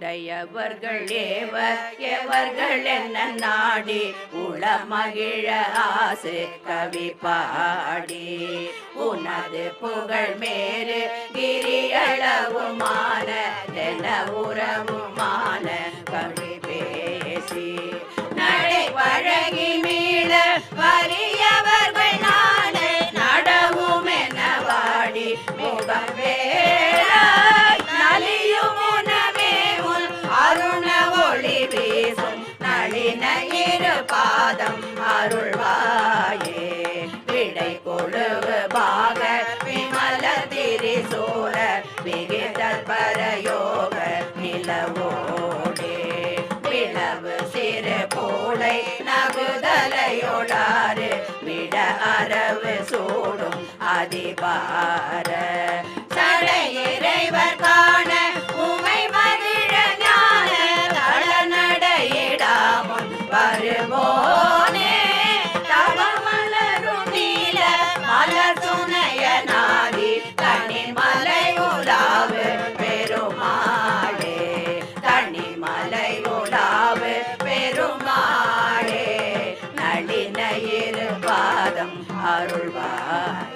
உடையவர்கள் ஏவர் எவர்கள் என்ன நாடி? உள மகிழ ஆசை கவி பாடி. உனது புகழ் மேறு கிரியளவுமான என உறவுமான கவி பேசி. நடை பழகி மீள வறியவர்கள் நிலவோடே. விளவு சிறு பூளை நகுதலையோடாறு. விட அரவு சூடும் அதிபார. சடையிறைவர் கா அருள்வாயே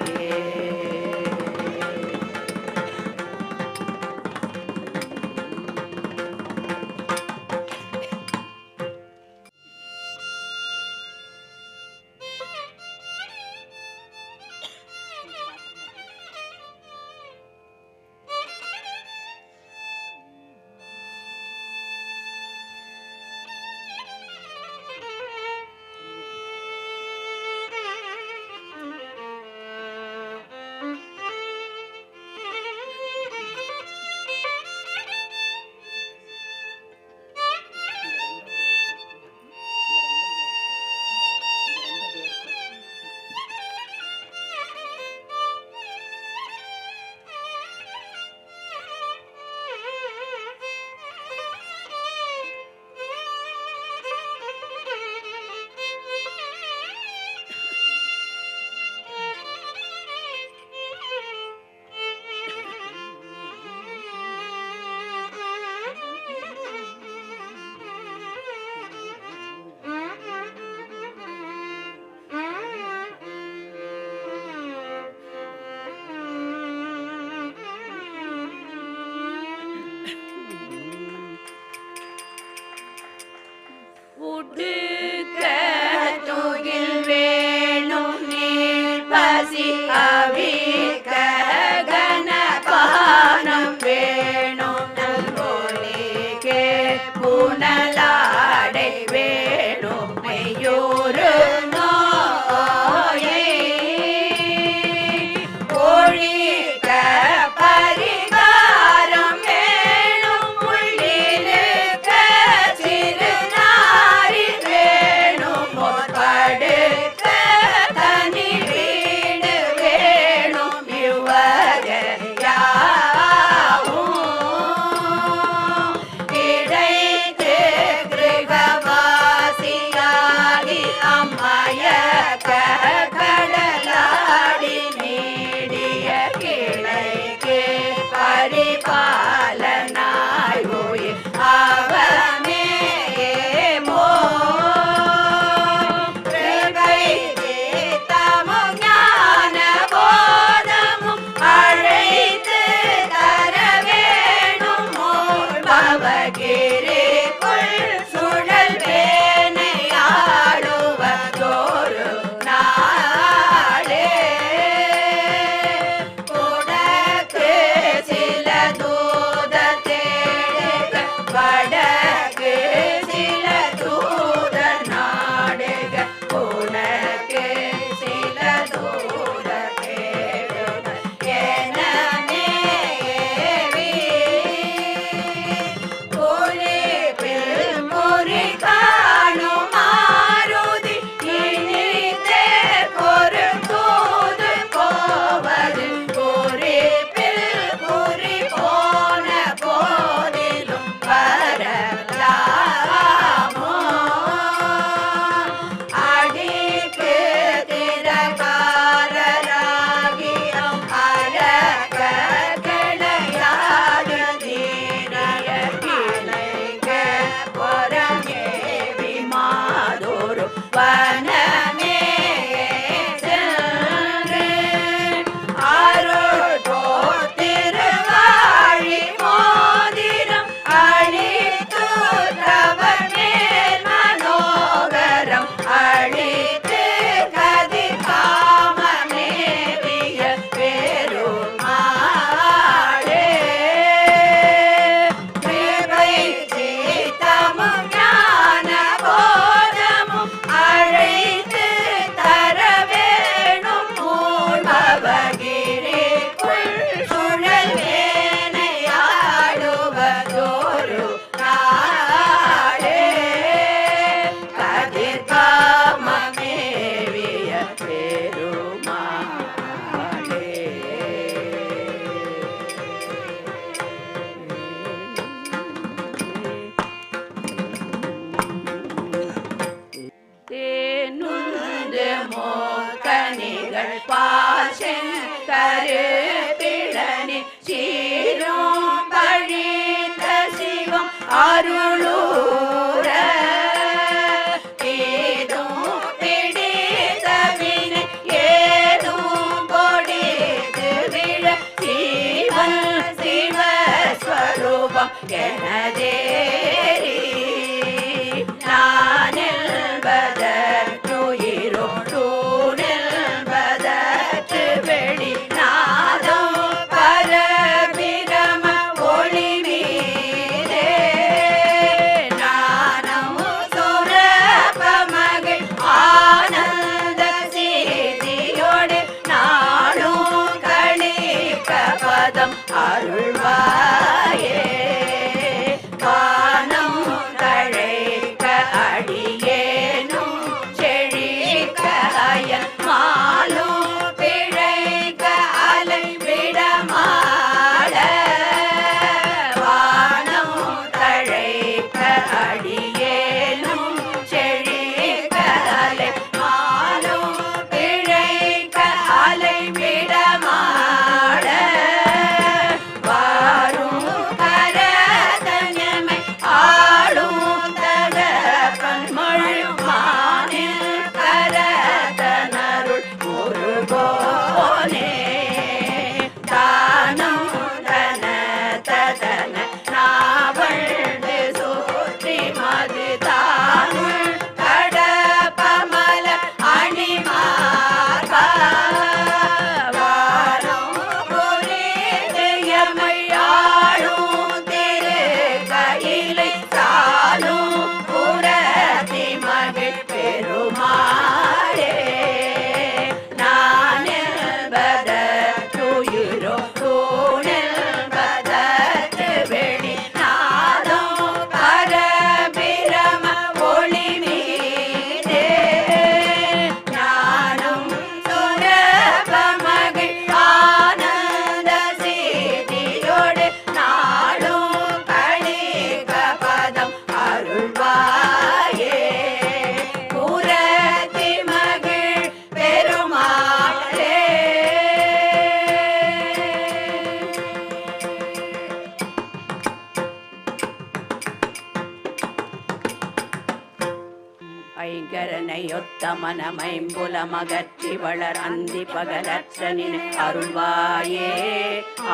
ஐங்கரனையொத்த மனமைம்புலமகற்றி வளர் அந்தி பகலற்றனின் அருள்வாயே.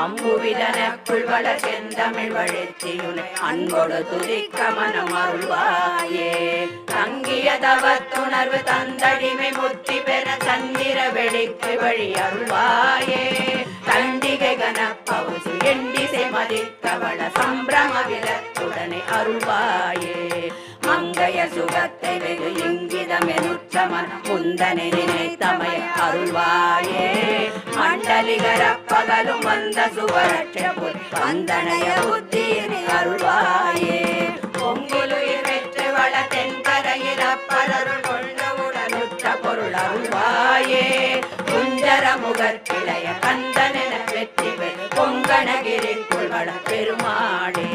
அம்புவிதனக்குள் வளர் செந்தமிழ் வழித்தியுனை அன்போடு துதிக்க மனம் அருள்வாயே. தங்கிய தவத்துணர்வு தந்தடிமை முத்தி பெற சந்திர வெளிக்கு வழி அருள்வாயே. தண்டிகை கனப்பவுசு எண்டிசை மதித்தவள சம்பிரம விலத்துடனே அருள்வாயே. மங்கைய சுகத் சுகத்தை வெகு இங்கிதமெனுற்றமன் முந்தனை நினைத்தமை அருள்வாயே மண்டலிகரப்பகலும் வந்த சுவரட்ச வந்தனைய புத்தியினை அருள்வாயே. பொங்கிலுயிர் வெற்று வள தென்கரையில் அப்பரருள் கொண்ட உடலுற்ற பொருள் அருள்வாயே. குஞ்சர முகற்கிளைய கந்தனென வெற்றி பெரு பொங்கணகிரிக்குள் பெருமாடே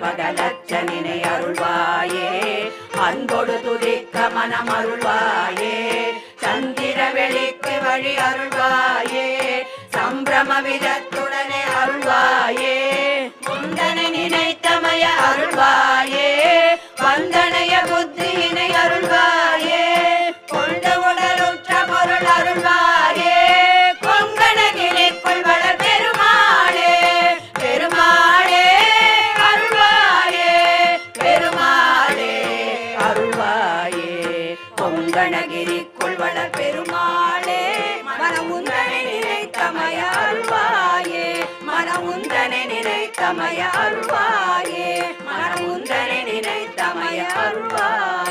பெருமாளே அருள்வாயே. அன்பொடு துதிக்க மனம் அருள்வாயே. சந்திர வெளிக்கு வழி அருள்வாயே. சம்பிரம விதத்துடனே அருள்வாயே. முந்தனை நினைத்தமய அருள்வாயே. வந்தனைய புத்தியினை நினைத்தமய அருள்வாயே. மனமுந்தனை நினைத்தமய அருள்வாயே.